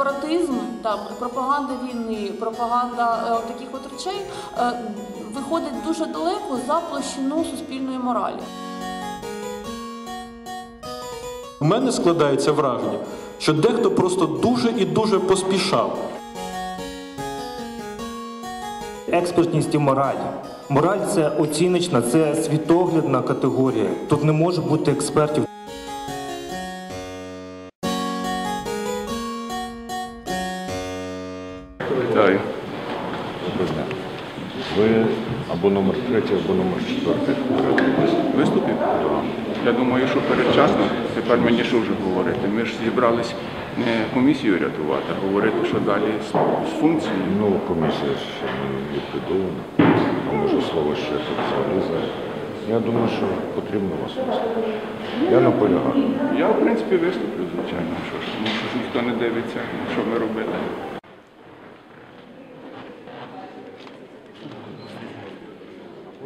сепаратизм, там пропаганда війни, пропаганда е, таких от речей е, виходить дуже далеко за площину суспільної моралі. У мене складається враження, що дехто просто дуже і дуже поспішав. Експертність і мораль. Мораль це оціночна, це світоглядна категорія. Тут не може бути експертів. Вітаю. Доброго дня. Ви або номер третій, або номер четвертий. Виступів? Я думаю, що передчасно. Тепер мені що вже говорити? Ми ж зібрались не комісію рятувати, а говорити, що далі з, функцією. Ну, комісія ще не ліквідована, а може слово ще тут залізе. Я думаю, що потрібно вас вислухати. Я наполягаю. Я, в принципі, виступлю, звичайно. Що ж, тому що ж ніхто не дивиться, що ми робили.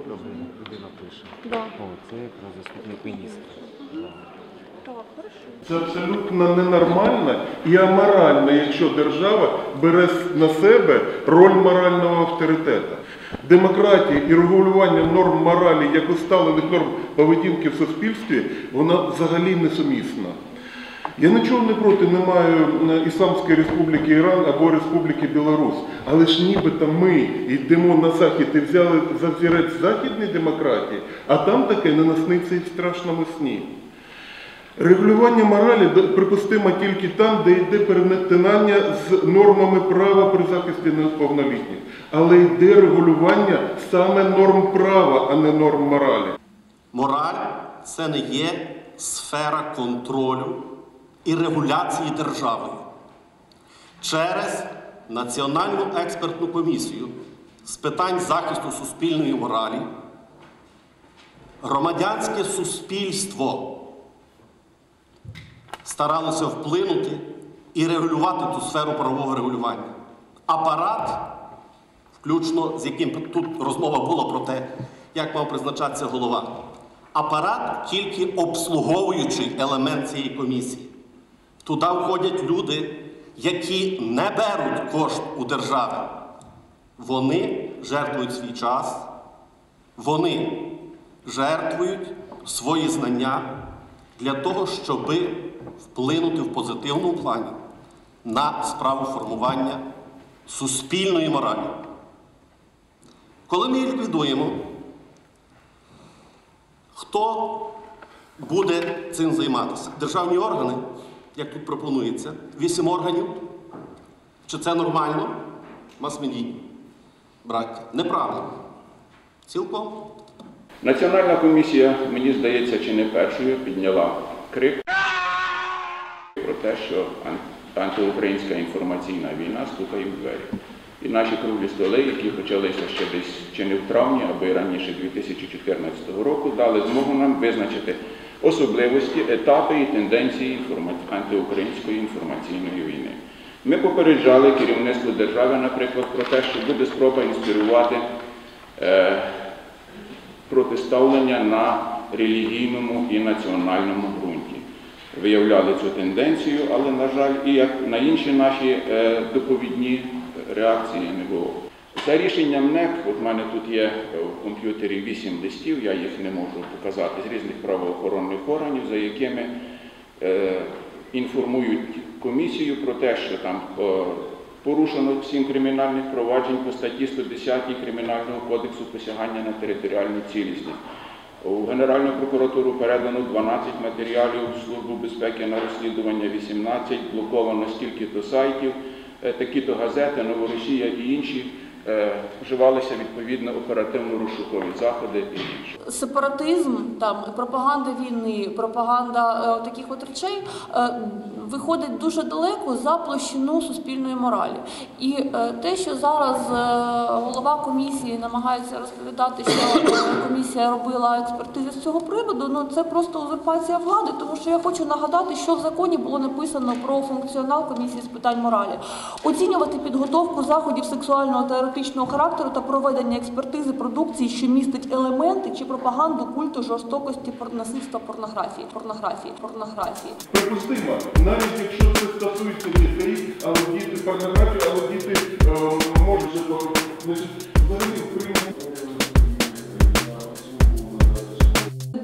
Людина пише. Да. О, це якраз заступник міністра. Це абсолютно ненормально і аморально, якщо держава бере на себе роль морального авторитета. Демократія і регулювання норм моралі як усталених норм поведінки в суспільстві, вона взагалі несумісна. Я нічого не проти не маю Ісламської Республіки Іран або Республіки Білорусь. Але ж нібито ми йдемо на захід і взяли за взірець західної демократії, а там таке не насниться і в страшному сні. Регулювання моралі припустимо тільки там, де йде перетинання з нормами права при захисті неповнолітніх. Але йде регулювання саме норм права, а не норм моралі. Мораль це не є сфера контролю і регуляції державою. Через Національну експертну комісію з питань захисту суспільної моралі громадянське суспільство старалося вплинути і регулювати ту сферу правового регулювання. Апарат включно з яким тут розмова була про те, як мав призначатися голова. Апарат тільки обслуговуючий елемент цієї комісії. Туди входять люди, які не беруть кошт у держави. Вони жертвують свій час, вони жертвують свої знання для того, щоб вплинути в позитивному плані на справу формування суспільної моралі. Коли ми ліквідуємо, хто буде цим займатися? Державні органи, як тут пропонується, вісім органів. Чи це нормально? Мас-медійні, браття. Неправильно. Цілком. Національна комісія, мені здається, чи не першою підняла крик про те, що антиукраїнська інформаційна війна стукає в двері. І наші круглі столи, які почалися ще десь чи не в травні, або й раніше 2014 року, дали змогу нам визначити особливості, етапи і тенденції антиукраїнської інформаційної війни. Ми попереджали керівництво держави, наприклад, про те, що буде спроба інспірувати е, протиставлення на релігійному і національному ґрунті. Виявляли цю тенденцію, але, на жаль, і як на інші наші е, доповідні реакції не було. За рішенням НЕК, от в мене тут є в комп'ютері вісім листів, я їх не можу показати з різних правоохоронних органів, за якими е, інформують комісію про те, що там е, порушено сім кримінальних проваджень по статті 110 Кримінального кодексу посягання на територіальну цілісність. У Генеральну прокуратуру передано 12 матеріалів, Службу безпеки на розслідування 18, блоковано стільки-то сайтів, е, такі-то газети, Новоросія і інші. Е, Вживалися відповідно оперативно-розшукові заходи і інше. Сепаратизм, там пропаганда війни, пропаганда е, таких от речей е, виходить дуже далеко за площину суспільної моралі. І те, що зараз голова комісії намагається розповідати, що комісія робила експертизи з цього приводу, ну це просто узурпація влади, тому що я хочу нагадати, що в законі було написано про функціонал комісії з питань моралі. Оцінювати підготовку заходів сексуального та еротичного характеру та проведення експертизи продукції, що містить елементи чи пропаганду культу жорстокості насильства порнографії, порнографії, порнографії. Припустимо, навіть якщо це стосується дітей, але діти порнографії, але діти е, можуть значить.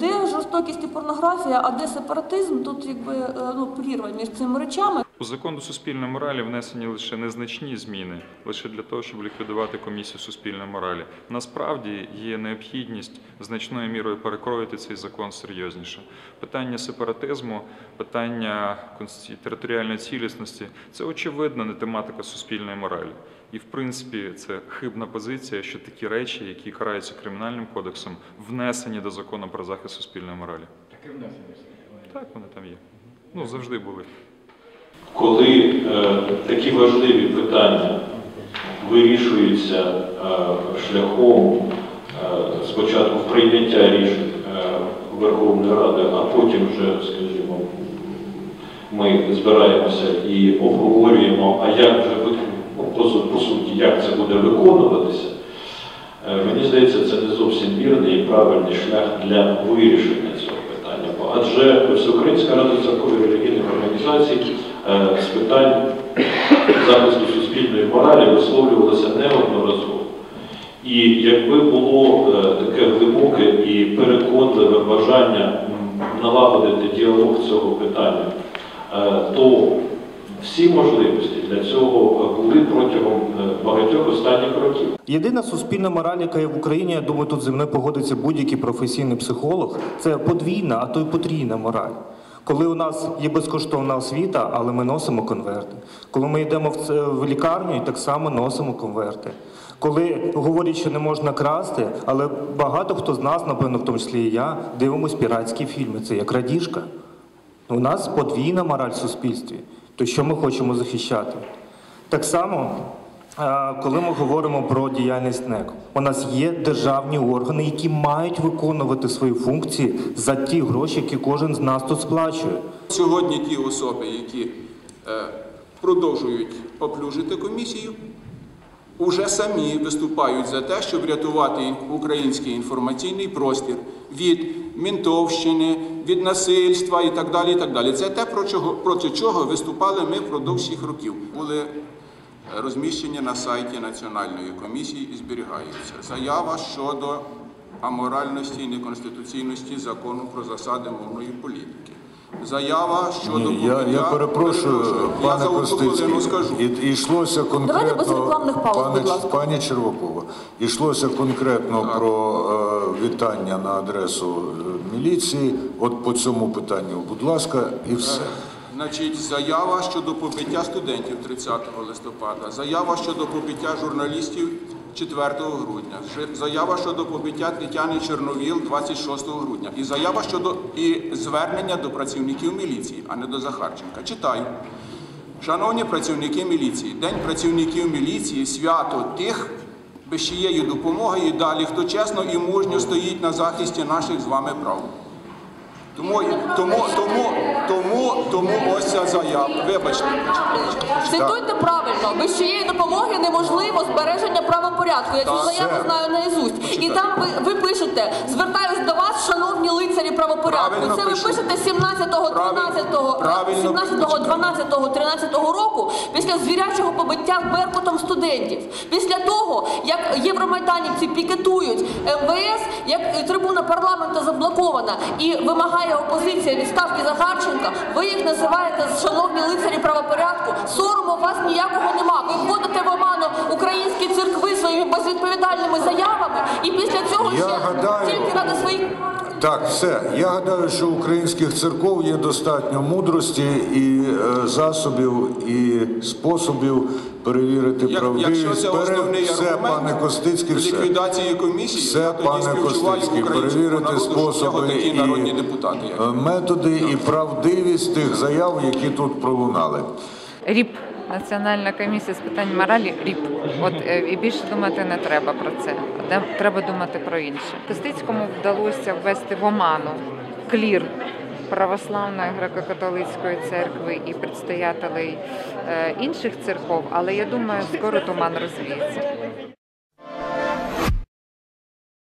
Де жорстокість і порнографія, а де сепаратизм, тут якби е, ну, прірва між цими речами. У закон до суспільної моралі внесені лише незначні зміни, лише для того, щоб ліквідувати комісію суспільної моралі. Насправді є необхідність значною мірою перекроїти цей закон серйозніше. Питання сепаратизму, питання територіальної цілісності це очевидно не тематика суспільної моралі. І в принципі це хибна позиція, що такі речі, які караються кримінальним кодексом, внесені до закону про захист суспільної моралі. Таке внесені? Так, вони там є. Ну завжди були. Коли е, такі важливі питання вирішуються е, шляхом е, спочатку прийняття рішень Верховної Ради, а потім вже, скажімо, ми збираємося і обговорюємо, а як вже ну, по, суті, як це буде виконуватися. Мені здається, це не зовсім вірний і правильний шлях для вирішення Адже Всеукраїнська рада церковних релігійних організацій е, з питань захисту суспільної моралі висловлювалася неодноразово. І якби було е, таке глибоке і переконливе бажання налагодити діалог цього питання, е, то всі можливості для цього е, були протягом е, багатьох останніх років. Єдина суспільна мораль, яка є в Україні, я думаю, тут зі мною погодиться будь-який професійний психолог, це подвійна, а то й потрійна мораль. Коли у нас є безкоштовна освіта, але ми носимо конверти. Коли ми йдемо в, лікарню і так само носимо конверти. Коли говорять, що не можна красти, але багато хто з нас, напевно, в тому числі і я, дивимось піратські фільми. Це як крадіжка. У нас подвійна мораль в суспільстві. То що ми хочемо захищати? Так само, е, коли ми говоримо про діяльність НЕК, у нас є державні органи, які мають виконувати свої функції за ті гроші, які кожен з нас тут сплачує. Сьогодні ті особи, які е, продовжують поплюжити комісію, уже самі виступають за те, щоб рятувати український інформаційний простір від мінтовщини, від насильства і так далі. І так далі. Це те, проти чого виступали ми впродовж всіх років. Були е, розміщені на сайті Національної комісії і зберігаються. Заява щодо аморальності і неконституційності закону про засади мовної політики. Заява щодо Ні, я, я перепрошую, пане Костицький, і, йшлося без конкретно, пауз, пане, пані Червакова, йшлося конкретно про е, вітання на адресу е, міліції. От по цьому питанню, будь ласка, і все. Значить, заява щодо побиття студентів 30 листопада, заява щодо побиття журналістів 4 грудня, заява щодо побиття Тетяни Чорновіл 26 грудня і заява щодо і звернення до працівників міліції, а не до Захарченка. Читаю. Шановні працівники міліції, День працівників міліції свято тих, без чиєї допомоги і далі, хто чесно і мужньо стоїть на захисті наших з вами прав. Тому, тому, тому, тому, тому ось ця заява. Вибачте. Цитуйте правильно, без чиєї допомоги неможливо збереження правопорядку. Я цю заяву знаю наізусть. І там ви, ви пишете, звертаюсь до вас, шановні лицарі правопорядку. Правильно Це ви пишете 17-го, Правильно. 13-го, 17-го, 12-го, 13-го року після звірячого побиття Беркутом студентів. Після того, як євромайданівці пікетують МВС, як е, трибуна парламенту заблокована і вимагає опозиція відставки Захарченка, ви їх називаєте шановні лицарі правопорядку. Сорому у вас ніякого нема. Ви вводите в оману українські церкви своїми безвідповідальними заявами, і після цього Я ще гадаю- тільки ради своїх. Так, все. Я гадаю, що українських церков є достатньо мудрості і е, засобів, і способів перевірити Як, правдивість. якщо це Пере- основний все, аргумент пане Костицький, все. ліквідації комісії, Все, я тоді пане співчуваю Костицький, українському перевірити народу, що в нього способи такі і народні депутати. Як. е, методи і правдивість тих заяв, які тут пролунали. РІП, Національна комісія з питань моралі, РІП. От е, і більше думати не треба про це. Де- Треба думати про інше. Костицькому вдалося ввести в оману клір православної греко-католицької церкви і предстоятелей е, інших церков, але я думаю, скоро туман розвіється.